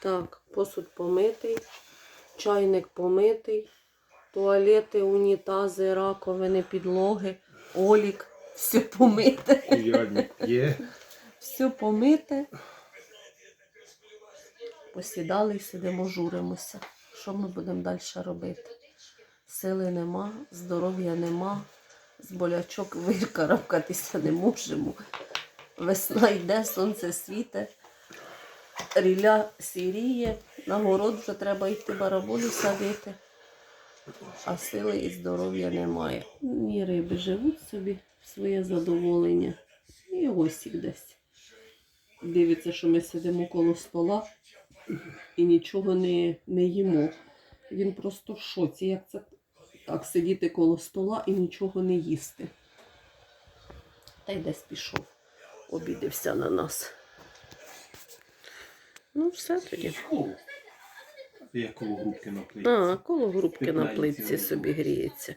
Так, посуд помитий, чайник помитий, туалети, унітази, раковини, підлоги, олік, все помите. Є. Все помите. Посідали і сидимо, журимося. Що ми будемо далі робити? Сили нема, здоров'я нема, з болячок викарабкатися не можемо. Весна йде, сонце світе, ріля сіріє, на город вже треба йти бараболю садити, а сили і здоров'я немає. Ні риби живуть собі в своє задоволення. І осік десь. Дивиться, що ми сидимо коло стола і нічого не, не їмо. Він просто в шоці, як це так сидіти коло стола і нічого не їсти. Та й десь пішов, обідився на нас. Ну, все тоді. Я коло грубки на плитці. А, коло грубки на плитці собі гріється.